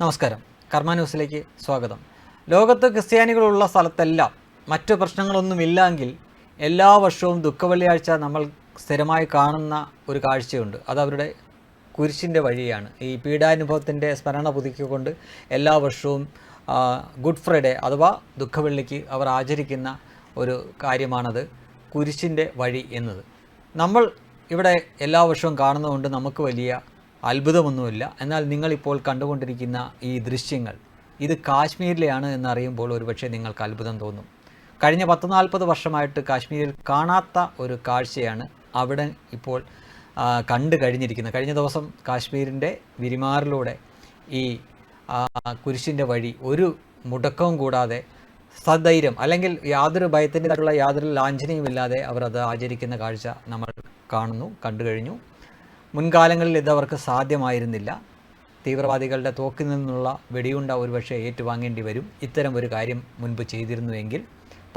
നമസ്കാരം. കർമ്മ ന്യൂസിലേക്ക് സ്വാഗതം. ലോകത്ത് ക്രിസ്ത്യാനികളുള്ള സ്ഥലത്തെല്ലാം മറ്റു പ്രശ്നങ്ങളൊന്നുമില്ലെങ്കിൽ എല്ലാ വർഷവും ദുഃഖവെള്ളിയാഴ്ച നമ്മൾ സ്ഥിരമായി കാണുന്ന ഒരു കാഴ്ചയുണ്ട്. അത് അവരുടെ കുരിശിന്റെ വഴിയാണ്. ഈ പീഡാനുഭവത്തിന്റെ സ്മരണ പുതുക്കിക്കൊണ്ട് എല്ലാ വർഷവും ഗുഡ് ഫ്രൈഡേ അഥവാ ദുഃഖവെള്ളിക്ക് അവർ ആചരിക്കുന്ന ഒരു കാര്യമാണത് കുരിശിന്റെ വഴി എന്നത്. നമ്മൾ ഇവിടെ എല്ലാ വർഷവും കാണുന്നതുകൊണ്ട് നമുക്ക് വലിയ അത്ഭുതമൊന്നുമില്ല. എന്നാൽ നിങ്ങളിപ്പോൾ കണ്ടുകൊണ്ടിരിക്കുന്ന ഈ ദൃശ്യങ്ങൾ ഇത് കാശ്മീരിലെയാണ് എന്നറിയുമ്പോൾ ഒരുപക്ഷെ നിങ്ങൾക്ക് അത്ഭുതം തോന്നും. കഴിഞ്ഞ പത്ത് നാൽപ്പത് വർഷമായിട്ട് കാശ്മീരിൽ കാണാത്ത ഒരു കാഴ്ചയാണ് അവിടെ ഇപ്പോൾ കണ്ടു കഴിഞ്ഞിരിക്കുന്നത്. കഴിഞ്ഞ ദിവസം കാശ്മീരിന്റെ വിരിമാറിലൂടെ ഈ കുരിശിന്റെ വഴി ഒരു മുടക്കവും കൂടാതെ സധൈര്യം അല്ലെങ്കിൽ യാതൊരു ഭയത്തിന്റെതായിട്ടുള്ള യാതൊരു ലാഞ്ചനയും ഇല്ലാതെ അവർ അത് ആചരിക്കുന്ന കാഴ്ച നമ്മൾ കാണുന്നു കണ്ടു കഴിഞ്ഞു. മുൻകാലങ്ങളിൽ ഇത് അവർക്ക് സാധ്യമായിരുന്നില്ല. തീവ്രവാദികളുടെ തോക്കിൽ നിന്നുള്ള വെടിയുണ്ട ഒരുപക്ഷെ ഏറ്റുവാങ്ങേണ്ടി വരും. ഇത്തരം ഒരു കാര്യം മുൻപ് ചെയ്തിരുന്നുവെങ്കിൽ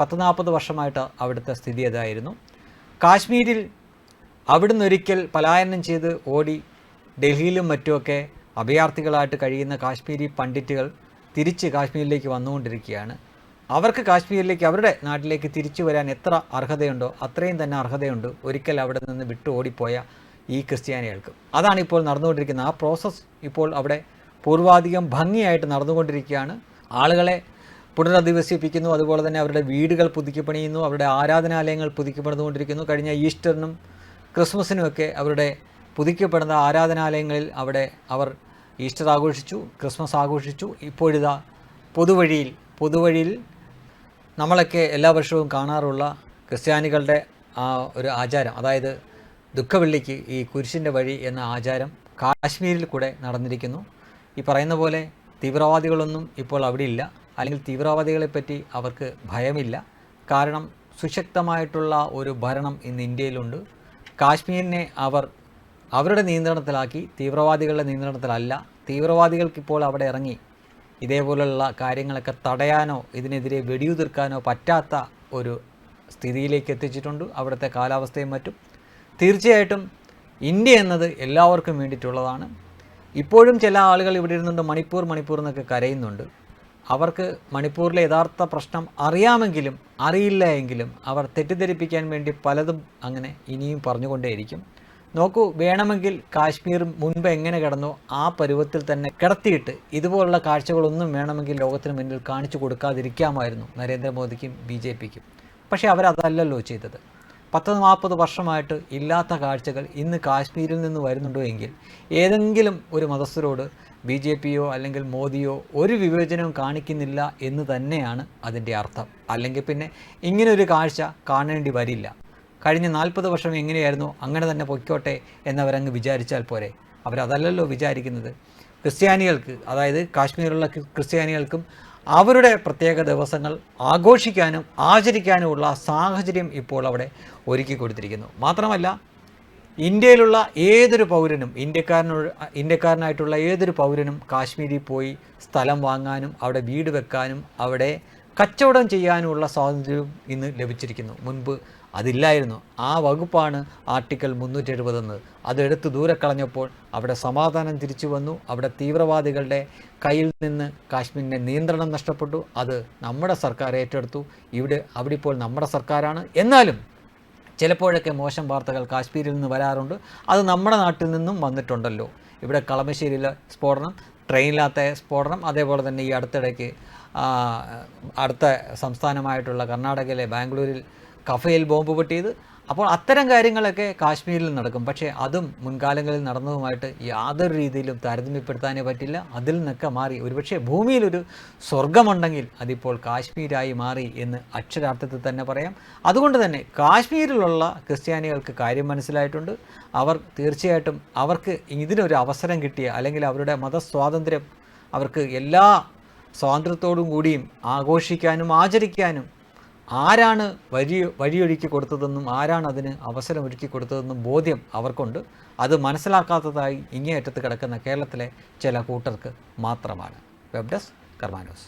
പത്ത് നാൽപ്പത് വർഷമായിട്ട് അവിടുത്തെ സ്ഥിതി അതായിരുന്നു കാശ്മീരിൽ അവിടുന്ന് ഒരിക്കൽ പലായനം ചെയ്ത് ഓടി ഡൽഹിയിലും മറ്റുമൊക്കെ അഭയാർത്ഥികളായിട്ട് കഴിയുന്ന കാശ്മീരി പണ്ഡിറ്റുകൾ തിരിച്ച് കാശ്മീരിലേക്ക് വന്നുകൊണ്ടിരിക്കുകയാണ്. അവർക്ക് കാശ്മീരിലേക്ക് അവരുടെ നാട്ടിലേക്ക് തിരിച്ചു വരാൻ എത്ര അർഹതയുണ്ടോ അത്രയും തന്നെ അർഹതയുണ്ട്. ഒരിക്കൽ അവിടെ നിന്ന് വിട്ടു ഓടിപ്പോയ ഈ ക്രിസ്ത്യാനികൾക്ക്. അതാണ് ഇപ്പോൾ നടന്നുകൊണ്ടിരിക്കുന്നത് ആ പ്രോസസ്സ് ഇപ്പോൾ അവിടെ പൂർവാധികം ഭംഗിയായിട്ട് നടന്നുകൊണ്ടിരിക്കുകയാണ്. ആളുകളെ പുനരധിവസിപ്പിക്കുന്നു അതുപോലെ തന്നെ അവരുടെ വീടുകൾ പുതുക്കിപ്പണിയുന്നു അവരുടെ ആരാധനാലയങ്ങൾ പുതുക്കി പണിതുകൊണ്ടിരിക്കുന്നു കഴിഞ്ഞ ഈസ്റ്ററിനും ക്രിസ്മസിനുമൊക്കെ അവരുടെ പുതുക്കപ്പെടുന്ന ആരാധനാലയങ്ങളിൽ അവിടെ അവർ ഈസ്റ്റർ ആഘോഷിച്ചു ക്രിസ്മസ് ആഘോഷിച്ചു. ഇപ്പോഴിതാ പൊതുവഴിയിൽ പൊതുവഴിയിൽ നമ്മളൊക്കെ എല്ലാ വർഷവും കാണാറുള്ള ക്രിസ്ത്യാനികളുടെ ആ ഒരു ആചാരം അതായത് ദുഃഖവെള്ളിക്ക് ഈ കുരിശിന്റെ വഴി എന്ന ആചാരം കാശ്മീരിൽ കൂടെ നടന്നിരിക്കുന്നു. ഈ പറയുന്ന പോലെ തീവ്രവാദികളൊന്നും ഇപ്പോൾ അവിടെ ഇല്ല അല്ലെങ്കിൽ തീവ്രവാദികളെപ്പറ്റി അവർക്ക് ഭയമില്ല. കാരണം സുശക്തമായിട്ടുള്ള ഒരു ഭരണം ഇന്ന് ഇന്ത്യയിലുണ്ട്. കാശ്മീരിനെ അവർ അവരുടെ നിയന്ത്രണത്തിലാക്കി. തീവ്രവാദികളുടെ നിയന്ത്രണത്തിലല്ല. തീവ്രവാദികൾക്കിപ്പോൾ അവിടെ ഇറങ്ങി ഇതേപോലുള്ള കാര്യങ്ങളൊക്കെ തടയാനോ ഇതിനെതിരെ വെടിയുതിർക്കാനോ പറ്റാത്ത ഒരു സ്ഥിതിയിലേക്ക് എത്തിച്ചിട്ടുണ്ട്. അവിടുത്തെ കാലാവസ്ഥയും മറ്റും. തീർച്ചയായിട്ടും ഇന്ത്യ എന്നത് എല്ലാവർക്കും വേണ്ടിയിട്ടുള്ളതാണ്. ഇപ്പോഴും ചില ആളുകൾ ഇവിടെ ഇരുന്നുണ്ട് മണിപ്പൂർ മണിപ്പൂർ എന്നൊക്കെ കരയുന്നുണ്ട്. അവർക്ക് മണിപ്പൂരിലെ യഥാർത്ഥ പ്രശ്നം അറിയാമെങ്കിലും അറിയില്ല എങ്കിലും അവർ തെറ്റിദ്ധരിപ്പിക്കാൻ വേണ്ടി പലതും അങ്ങനെ ഇനിയും പറഞ്ഞുകൊണ്ടേയിരിക്കും. നോക്കൂ വേണമെങ്കിൽ കാശ്മീർ മുൻപ് എങ്ങനെ കിടന്നോ ആ പരുവത്തിൽ തന്നെ കിടത്തിയിട്ട് ഇതുപോലുള്ള കാഴ്ചകളൊന്നും വേണമെങ്കിൽ ലോകത്തിന് മുന്നിൽ കാണിച്ചു കൊടുക്കാതിരിക്കാമായിരുന്നു നരേന്ദ്രമോദിക്കും ബി ജെ പിക്കും. പക്ഷേ അവരതല്ലല്ലോ ചെയ്തത്. പത്ത് നാൽപ്പത് വർഷമായിട്ട് ഇല്ലാത്ത കാഴ്ചകൾ ഇന്ന് കാശ്മീരിൽ നിന്ന് വരുന്നുണ്ടോ എങ്കിൽ ഏതെങ്കിലും ഒരു മതസ്ഥരോട് ബി ജെ പിയോ അല്ലെങ്കിൽ മോദിയോ ഒരു വിവേചനവും കാണിക്കുന്നില്ല എന്ന് തന്നെയാണ് അതിന്റെ അർത്ഥം. അല്ലെങ്കിൽ പിന്നെ ഇങ്ങനൊരു കാഴ്ച കാണേണ്ടി വരില്ല. കഴിഞ്ഞ നാൽപ്പത് വർഷം എങ്ങനെയായിരുന്നു? അങ്ങനെ തന്നെ പൊയ്ക്കോട്ടെ എന്നവരങ്ങ് വിചാരിച്ചാൽ പോരെ. അവരതല്ലല്ലോ വിചാരിക്കുന്നത്. ക്രിസ്ത്യാനികൾക്ക് അതായത് കാശ്മീരിലുള്ള ക്രിസ്ത്യാനികൾക്കും അവരുടെ പ്രത്യേക ദിവസങ്ങൾ ആഘോഷിക്കാനും ആചരിക്കാനുമുള്ള സാഹചര്യം ഇപ്പോൾ അവിടെ ഒരുക്കി കൊടുത്തിരിക്കുന്നു. മാത്രമല്ല ഇന്ത്യയിലുള്ള ഏതൊരു പൗരനും ഇന്ത്യക്കാരനോട് ഇന്ത്യക്കാരനായിട്ടുള്ള ഏതൊരു പൗരനും കാശ്മീരിൽ പോയി സ്ഥലം വാങ്ങാനും അവിടെ വീട് വെക്കാനും അവിടെ കച്ചവടം ചെയ്യാനുള്ള സ്വാതന്ത്ര്യവും ഇന്ന് ലഭിച്ചിരിക്കുന്നു. മുൻപ് അതില്ലായിരുന്നു. ആ വകുപ്പാണ് ആർട്ടിക്കിൾ മുന്നൂറ്റി എഴുപതെന്ന് അതെടുത്ത് ദൂരെ കളഞ്ഞപ്പോൾ അവിടെ സമാധാനം തിരിച്ചു വന്നു. അവിടെ തീവ്രവാദികളുടെ കയ്യിൽ നിന്ന് കാശ്മീരിന്റെ നിയന്ത്രണം നഷ്ടപ്പെട്ടു. അത് നമ്മുടെ സർക്കാർ ഏറ്റെടുത്തു. ഇവിടെ അവിടെ ഇപ്പോൾ നമ്മുടെ സർക്കാരാണ്. എന്നാലും ചിലപ്പോഴൊക്കെ മോശം വാർത്തകൾ കാശ്മീരിൽ നിന്ന് വരാറുണ്ട്. അത് നമ്മുടെ നാട്ടിൽ നിന്നും വന്നിട്ടുണ്ടല്ലോ. ഇവിടെ കളമശ്ശേരിയിലെ സ്ഫോടനം ട്രെയിനിലകത്തെ സ്ഫോടനം അതേപോലെ തന്നെ ഈ അടുത്തിടയ്ക്ക് അടുത്ത സംസ്ഥാനമായിട്ടുള്ള കർണാടകയിലെ ബാംഗ്ലൂരിൽ കഫയിൽ ബോംബ് പൊട്ടിയത് അപ്പോൾ അത്തരം കാര്യങ്ങളൊക്കെ കാശ്മീരിൽ നടക്കും. പക്ഷേ അതും മുൻകാലങ്ങളിൽ നടന്നതുമായിട്ട് യാതൊരു രീതിയിലും താരതമ്യപ്പെടുത്താനേ പറ്റില്ല. അതിൽ നിന്നൊക്കെ മാറി. ഒരുപക്ഷെ ഭൂമിയിലൊരു സ്വർഗമുണ്ടെങ്കിൽ അതിപ്പോൾ കാശ്മീരായി മാറി എന്ന് അക്ഷരാർത്ഥത്തിൽ തന്നെ പറയാം. അതുകൊണ്ട് തന്നെ കാശ്മീരിലുള്ള ക്രിസ്ത്യാനികൾക്ക് കാര്യം മനസ്സിലായിട്ടുണ്ട്. അവർ തീർച്ചയായിട്ടും അവർക്ക് ഇതിനൊരു അവസരം കിട്ടിയ അല്ലെങ്കിൽ അവരുടെ മതസ്വാതന്ത്ര്യം അവർക്ക് എല്ലാ സ്വാതന്ത്ര്യത്തോടും കൂടിയും ആഘോഷിക്കാനും ആചരിക്കാനും ആരാണ് വഴി വഴിയൊരുക്കി കൊടുത്തതെന്നും ആരാണ് അതിന് അവസരം ഒരുക്കി കൊടുത്തതെന്നും ബോധ്യം അവർക്കുണ്ട്. അത് മനസ്സിലാക്കാത്തതായി ഇങ്ങേയറ്റത്ത് കിടക്കുന്ന കേരളത്തിലെ ചില കൂട്ടർക്ക് മാത്രമാണ്. Web desk കർമാനോസ്